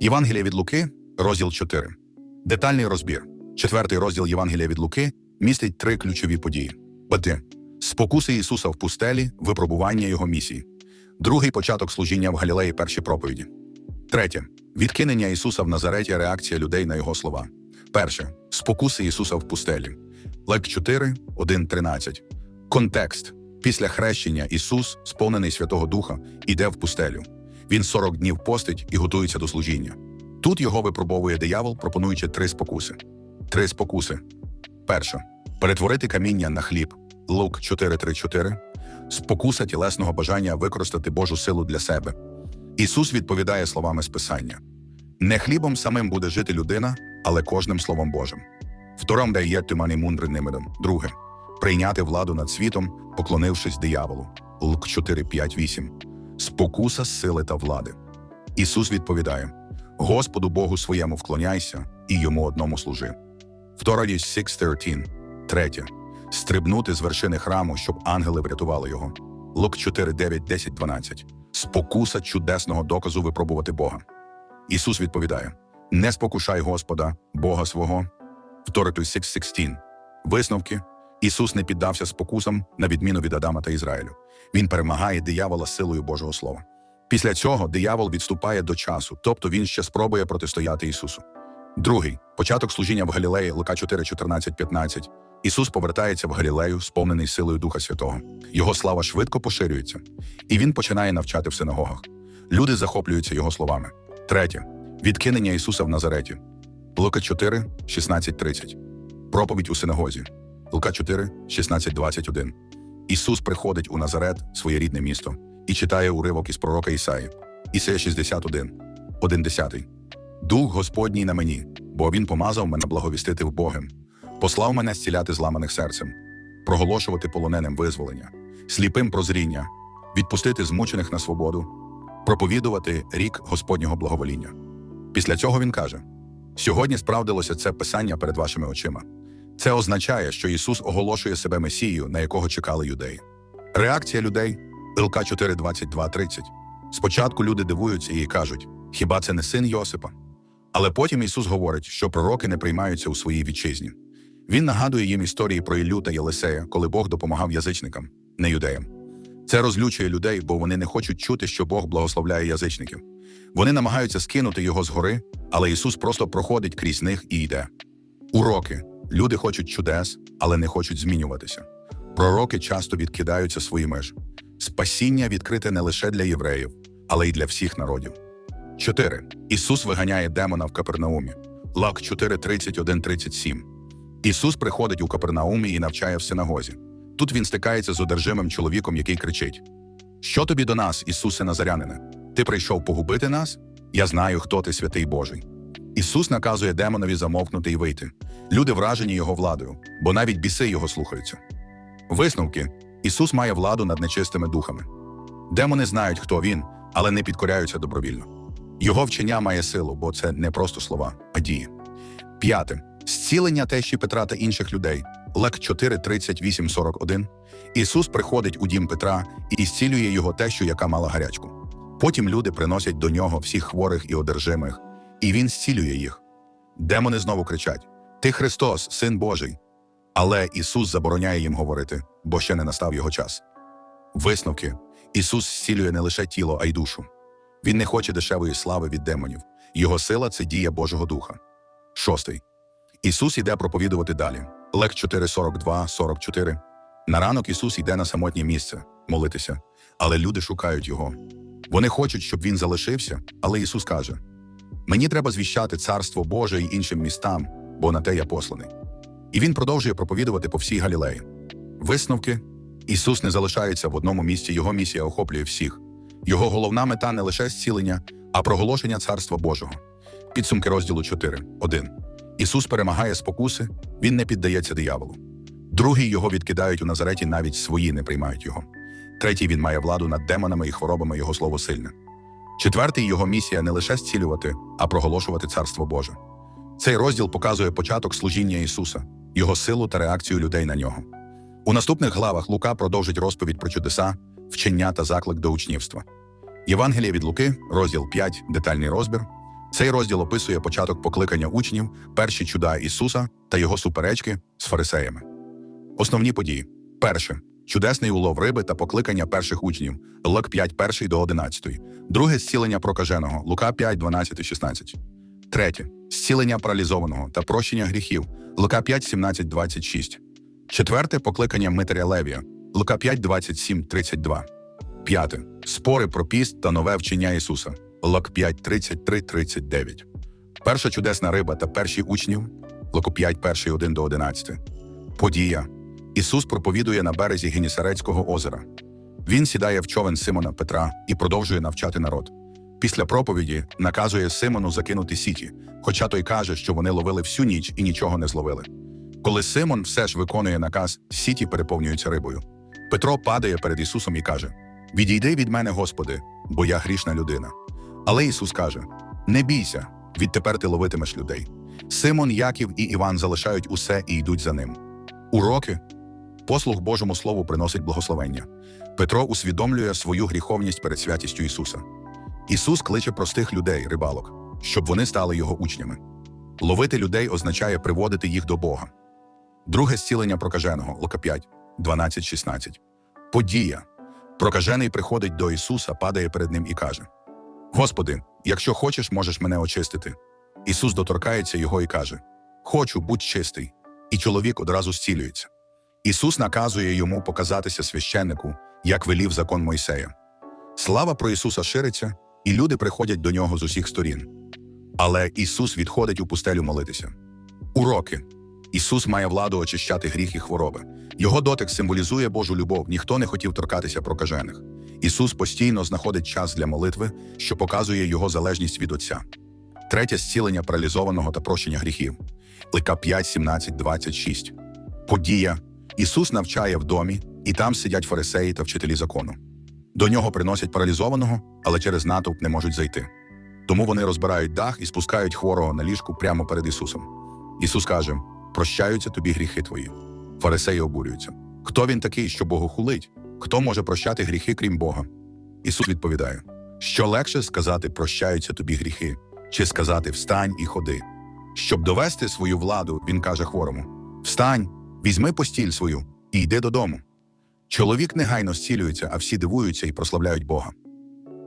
Євангелія від Луки, розділ 4. Детальний розбір. Четвертий розділ Євангелія від Луки містить три ключові події: Один спокуси Ісуса в пустелі, випробування Його місії. Другий початок служіння в Галілеї перші проповіді. Третє відкинення Ісуса в Назареті, реакція людей на Його слова. Перше спокуси Ісуса в пустелі. Лек 4, 1, 13. Контекст. Після хрещення Ісус, сповнений Святого Духа, іде в пустелю. Він 40 днів постить і готується до служіння. Тут його випробовує диявол, пропонуючи три спокуси. Три спокуси. Перша перетворити каміння на хліб. Лук 4.3.4. Спокуса тілесного бажання використати Божу силу для себе. Ісус відповідає словами з Писання: не хлібом самим буде жити людина, але кожним словом Божим. Втором дає тимані мундри nimedom. Друге прийняти владу над світом, поклонившись дияволу. Лук 4.5.8. Спокуса сили та влади. Ісус відповідає: Господу Богу своєму вклоняйся і йому одному служи. Второї 6.13. Третє. Стрибнути з вершини храму, щоб ангели врятували його. Лук 4, 9, 10, 12. Спокуса чудесного доказу випробувати Бога. Ісус відповідає: Не спокушай Господа, Бога свого. Вториту 6.16. Висновки. Ісус не піддався спокусам, на відміну від Адама та Ізраїлю. Він перемагає диявола силою Божого Слова. Після цього диявол відступає до часу, тобто він ще спробує протистояти Ісусу. Другий початок служіння в Галілеї, Лука 4, 14, 15. Ісус повертається в Галілею, сповнений силою Духа Святого. Його слава швидко поширюється, і він починає навчати в синагогах. Люди захоплюються його словами. Третє відкинення Ісуса в Назареті. Лука 4, 16, 30. Проповідь у синагозі. Лука 4, 16, 21. Ісус приходить у Назарет, своє рідне місто, і читає уривок із пророка Ісаї. Ісея 61, 1 10. Дух Господній на мені, бо Він помазав мене благовістити в Богом, послав мене зціляти зламаних серцем, проголошувати полоненим визволення, сліпим прозріння, відпустити змучених на свободу, проповідувати рік Господнього благовоління. Після цього він каже: Сьогодні справдилося це писання перед вашими очима. Це означає, що Ісус оголошує себе Месією, на якого чекали юдеї. Реакція людей ЛК 4.22.30. Спочатку люди дивуються і кажуть: хіба це не син Йосипа? Але потім Ісус говорить, що пророки не приймаються у своїй вітчизні. Він нагадує їм історії про Іллю та Єлисея, коли Бог допомагав язичникам, не юдеям. Це розлючує людей, бо вони не хочуть чути, що Бог благословляє язичників. Вони намагаються скинути його згори, але Ісус просто проходить крізь них і йде. Уроки. Люди хочуть чудес, але не хочуть змінюватися. Пророки часто відкидаються свої меж. Спасіння відкрите не лише для євреїв, але й для всіх народів. 4. Ісус виганяє демона в Капернаумі. Лак 4, 31, 37. Ісус приходить у Капернаумі і навчає в синагозі. Тут він стикається з одержимим чоловіком, який кричить: Що тобі до нас, Ісусе Назарянине? Ти прийшов погубити нас? Я знаю, хто ти святий Божий. Ісус наказує демонові замовкнути і вийти. Люди вражені його владою, бо навіть біси його слухаються. Висновки Ісус має владу над нечистими духами. Демони знають, хто він, але не підкоряються добровільно. Його вчення має силу, бо це не просто слова, а дії. П'яте зцілення тещі Петра та інших людей. Лек 4, 38, 41. Ісус приходить у дім Петра і зцілює його тещу, яка мала гарячку. Потім люди приносять до нього всіх хворих і одержимих, і він зцілює їх. Демони знову кричать: Ти Христос, Син Божий. Але Ісус забороняє їм говорити, бо ще не настав його час. Висновки Ісус зцілює не лише тіло, а й душу. Він не хоче дешевої слави від демонів. Його сила це дія Божого Духа. Шостий. Ісус іде проповідувати далі. Лек 4.42, 44. На ранок Ісус йде на самотнє місце молитися, але люди шукають його. Вони хочуть, щоб він залишився, але Ісус каже: Мені треба звіщати царство Боже й іншим містам, бо на те я посланий. І він продовжує проповідувати по всій Галілеї. Висновки Ісус не залишається в одному місці, його місія охоплює всіх. Його головна мета не лише зцілення, а проголошення царства Божого. Підсумки розділу 4. 1. Ісус перемагає спокуси, він не піддається дияволу. Другий його відкидають у Назареті, навіть свої не приймають його. Третій він має владу над демонами і хворобами, його слово сильне. Четвертий його місія не лише зцілювати, а проголошувати царство Боже. Цей розділ показує початок служіння Ісуса, його силу та реакцію людей на нього. У наступних главах Лука продовжить розповідь про чудеса, вчення та заклик до учнівства. Євангелія від Луки, розділ 5, детальний розбір, Цей розділ описує початок покликання учнів, перші чуда Ісуса та його суперечки з фарисеями. Основні події: перше чудесний улов риби та покликання перших учнів Лук 5, 1 до 11. Друге зцілення прокаженого Лука 5, 12, 16. Третє зцілення паралізованого та прощення гріхів Лука 5, 17, 26. Четверте покликання Митря Левія Лука 5, 27, 32. П'яте спори про піст та нове вчення Ісуса Лук 5, 33, 39. Перша чудесна риба та перші учнів Луку 5, 1, 1 до 11. Подія. Ісус проповідує на березі Генісарецького озера. Він сідає в човен Симона Петра і продовжує навчати народ. Після проповіді наказує Симону закинути сіті, хоча той каже, що вони ловили всю ніч і нічого не зловили. Коли Симон все ж виконує наказ, сіті переповнюються рибою. Петро падає перед Ісусом і каже: Відійди від мене, Господи, бо я грішна людина. Але Ісус каже: Не бійся, відтепер ти ловитимеш людей. Симон, Яків і Іван залишають усе і йдуть за ним. Уроки послуг Божому Слову приносить благословення. Петро усвідомлює свою гріховність перед святістю Ісуса. Ісус кличе простих людей, рибалок, щоб вони стали його учнями. Ловити людей означає приводити їх до Бога. Друге зцілення прокаженого Лука 5, 12, 16. Подія. Прокажений приходить до Ісуса, падає перед ним і каже: Господи, якщо хочеш, можеш мене очистити. Ісус доторкається його і каже: Хочу, будь чистий. І чоловік одразу зцілюється. Ісус наказує йому показатися священнику, як велів закон Мойсея. Слава про Ісуса шириться, і люди приходять до нього з усіх сторін. Але Ісус відходить у пустелю молитися. Уроки. Ісус має владу очищати гріх і хвороби. Його дотик символізує Божу любов, ніхто не хотів торкатися прокажених. Ісус постійно знаходить час для молитви, що показує його залежність від Отця. Третє зцілення паралізованого та прощення гріхів. Лика 5, 17, 26. Подія. Ісус навчає в домі, і там сидять фарисеї та вчителі закону. До нього приносять паралізованого, але через натовп не можуть зайти. Тому вони розбирають дах і спускають хворого на ліжку прямо перед Ісусом. Ісус каже: Прощаються тобі гріхи твої. Фарисеї обурюються. Хто він такий, що Богу хулить? Хто може прощати гріхи, крім Бога? Ісус відповідає: що легше сказати прощаються тобі гріхи, чи сказати встань і ходи. Щоб довести свою владу, він каже хворому: Встань, візьми постіль свою і йди додому. Чоловік негайно зцілюється, а всі дивуються і прославляють Бога.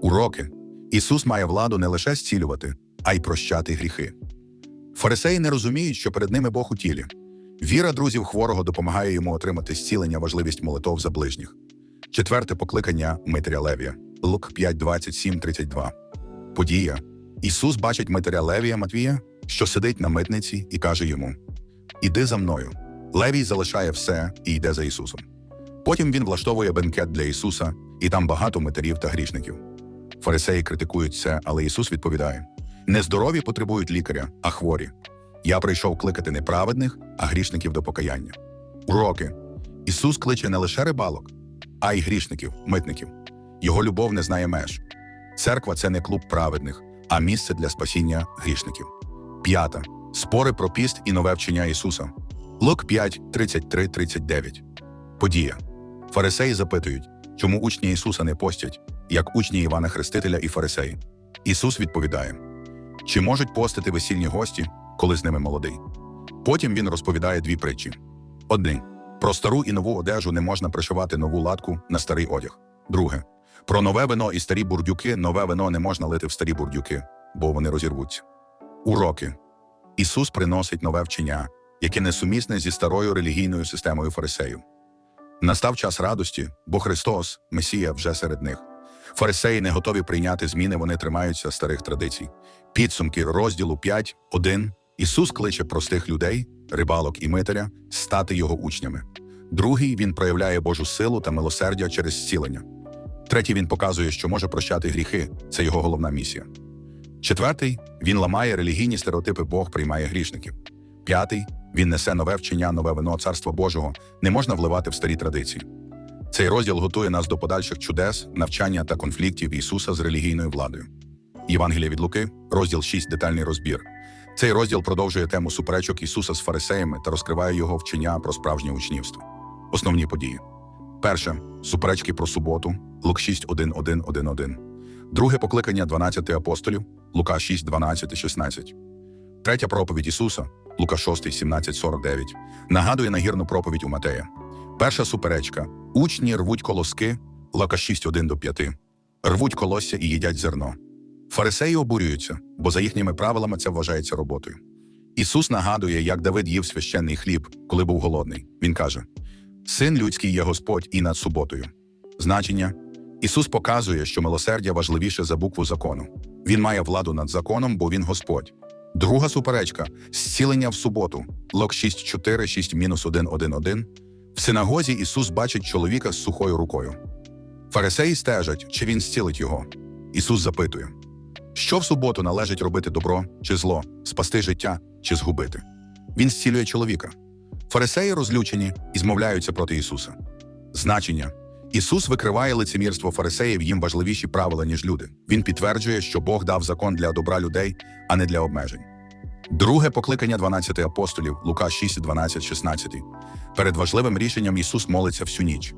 Уроки Ісус має владу не лише зцілювати, а й прощати гріхи. Фарисеї не розуміють, що перед ними Бог у тілі. Віра друзів хворого допомагає йому отримати зцілення, важливість молитов за ближніх. Четверте покликання Митря Левія Лук 5, 27, 32. Подія. Ісус бачить Митря Левія Матвія, що сидить на митниці, і каже йому: Іди за мною. Левій залишає все і йде за Ісусом. Потім він влаштовує бенкет для Ісуса, і там багато митерів та грішників. Фарисеї критикують це, але Ісус відповідає: Нездорові потребують лікаря, а хворі. Я прийшов кликати не праведних, а грішників до покаяння. Уроки. Ісус кличе не лише рибалок, а й грішників, митників. Його любов не знає меж. Церква це не клуб праведних, а місце для спасіння грішників. П'ята. Спори про піст і нове вчення Ісуса. Лук 5, 33, 39. Подія. Фарисеї запитують, чому учні Ісуса не постять, як учні Івана Хрестителя і фарисеї. Ісус відповідає: чи можуть постити весільні гості, коли з ними молодий? Потім він розповідає дві притчі: одне про стару і нову одежу не можна пришивати нову латку на старий одяг. Друге про нове вино і старі бурдюки нове вино не можна лити в старі бурдюки, бо вони розірвуться. Уроки Ісус приносить нове вчення, яке несумісне зі старою релігійною системою фарисеїв. Настав час радості, бо Христос, Месія, вже серед них. Фарисеї не готові прийняти зміни, вони тримаються старих традицій. Підсумки розділу 5, 1. Ісус кличе простих людей, рибалок і митаря, стати його учнями. Другий він проявляє Божу силу та милосердя через зцілення. Третій він показує, що може прощати гріхи це його головна місія. Четвертий він ламає релігійні стереотипи, Бог приймає грішників. П'ятий він несе нове вчення, нове вино Царства Божого, не можна вливати в старі традиції. Цей розділ готує нас до подальших чудес, навчання та конфліктів Ісуса з релігійною владою. Євангелія від Луки, розділ 6, детальний розбір. Цей розділ продовжує тему суперечок Ісуса з фарисеями та розкриває його вчення про справжнє учнівство. Основні події. Перше суперечки про суботу, Лук 6, 1, 1, 1, 1. Друге покликання 12 апостолів, Лука 6, 12, 16. Третя проповідь Ісуса, Лука 6, 17, 49, нагадує нагірну проповідь у Матея. Перша суперечка. Учні рвуть колоски, Лука 6, 1 до 5. Рвуть колосся і їдять зерно. Фарисеї обурюються, бо за їхніми правилами це вважається роботою. Ісус нагадує, як Давид їв священний хліб, коли був голодний. Він каже: Син людський є Господь і над суботою. Значення Ісус показує, що милосердя важливіше за букву закону. Він має владу над законом, бо він Господь. Друга суперечка зцілення в суботу. Лок 6.4, 6 мінус 1, 1, 1. В синагозі Ісус бачить чоловіка з сухою рукою. Фарисеї стежать, чи він зцілить його. Ісус запитує: що в суботу належить робити добро чи зло, спасти життя чи згубити? Він зцілює чоловіка. Фарисеї розлючені і змовляються проти Ісуса. Значення Ісус викриває лицемірство фарисеїв їм важливіші правила, ніж люди. Він підтверджує, що Бог дав закон для добра людей, а не для обмежень. Друге покликання 12 апостолів Лука 6, 12, 16. Перед важливим рішенням Ісус молиться всю ніч.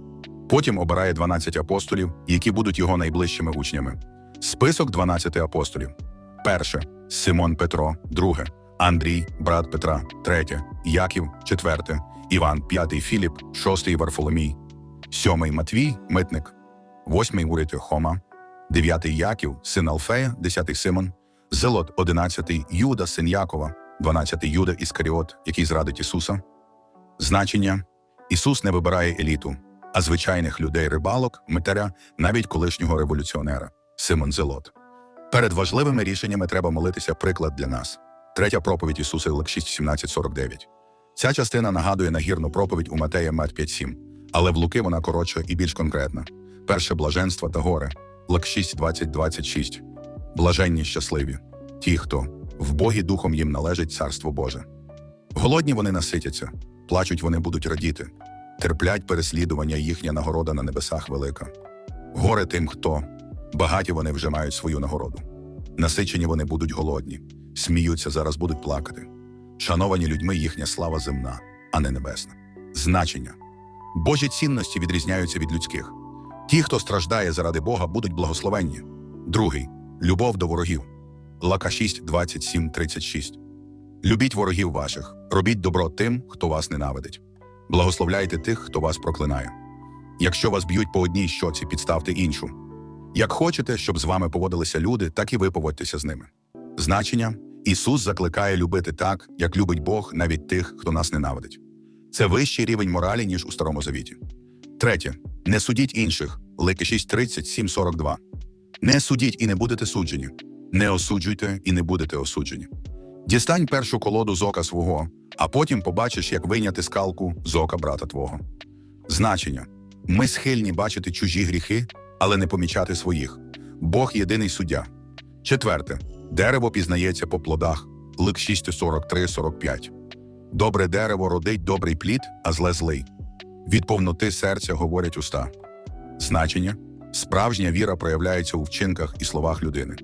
Потім обирає 12 апостолів, які будуть його найближчими учнями. Список 12 апостолів. Перше Симон Петро, друге Андрій, брат Петра, третє Яків, четверте, Іван, п'ятий Філіп, шостий Варфоломій, сьомий Матвій, митник, восьмий Урити Хома, дев'ятий Яків, син Алфея, десятий Симон, Зелот, одинадцятий Юда, син Якова, дванадцятий Юда Іскаріот, який зрадить Ісуса. Значення Ісус не вибирає еліту, а звичайних людей рибалок, митаря, навіть колишнього революціонера Симон Зелот. Перед важливими рішеннями треба молитися приклад для нас. Третя проповідь Ісуса Лек 6.17.49. Ця частина нагадує нагірну проповідь у Матея Мет 5.7, але в Луки вона коротша і більш конкретна. Перше блаженство та горе Лек 6.20.26. Блаженні щасливі, ті, хто в Богі духом їм належить Царство Боже. Голодні вони наситяться, плачуть вони будуть радіти, терплять переслідування, їхня нагорода на небесах велика. Горе тим, хто багаті вони вже мають свою нагороду. Насичені вони будуть голодні, сміються, зараз будуть плакати. Шановані людьми їхня слава земна, а не небесна. Значення Божі цінності відрізняються від людських. Ті, хто страждає заради Бога, будуть благословенні. Другий любов до ворогів. Лака 6, 27, 36. Любіть ворогів ваших, робіть добро тим, хто вас ненавидить. Благословляйте тих, хто вас проклинає. Якщо вас б'ють по одній щоці, підставте іншу. Як хочете, щоб з вами поводилися люди, так і ви поводьтеся з ними. Значення Ісус закликає любити так, як любить Бог навіть тих, хто нас ненавидить. Це вищий рівень моралі, ніж у Старому Завіті. Третє. Не судіть інших. Лики 6.30, 7.42. Не судіть і не будете суджені. Не осуджуйте і не будете осуджені. Дістань першу колоду з ока свого, а потім побачиш, як вийняти скалку з ока брата твого. Значення ми схильні бачити чужі гріхи, але не помічати своїх. Бог єдиний суддя. Четверте. Дерево пізнається по плодах. Лик 6.43-45. Добре дерево родить добрий плід, а зле злий. Від повноти серця говорять уста. Значення справжня віра проявляється у вчинках і словах людини.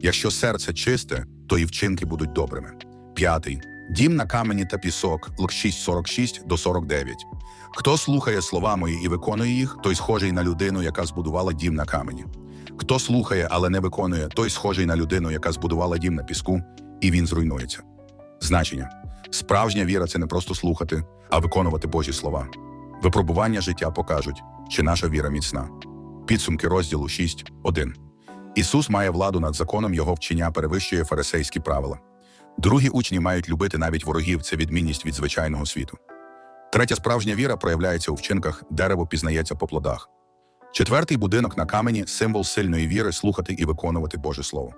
Якщо серце чисте, то і вчинки будуть добрими. П'ятий. Дім на камені та пісок, Лук 6.46 до 49. Хто слухає слова мої і виконує їх, той схожий на людину, яка збудувала дім на камені. Хто слухає, але не виконує, той схожий на людину, яка збудувала дім на піску, і він зруйнується. Значення справжня віра це не просто слухати, а виконувати Божі слова. Випробування життя покажуть, чи наша віра міцна. Підсумки розділу 6.1. Ісус має владу над законом, його вчення перевищує фарисейські правила. Другі учні мають любити навіть ворогів це відмінність від звичайного світу. Третя справжня віра проявляється у вчинках, дерево пізнається по плодах. Четвертий будинок на камені символ сильної віри слухати і виконувати Боже Слово.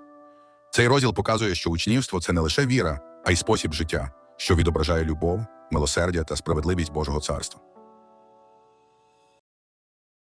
Цей розділ показує, що учнівство це не лише віра, а й спосіб життя, що відображає любов, милосердя та справедливість Божого царства.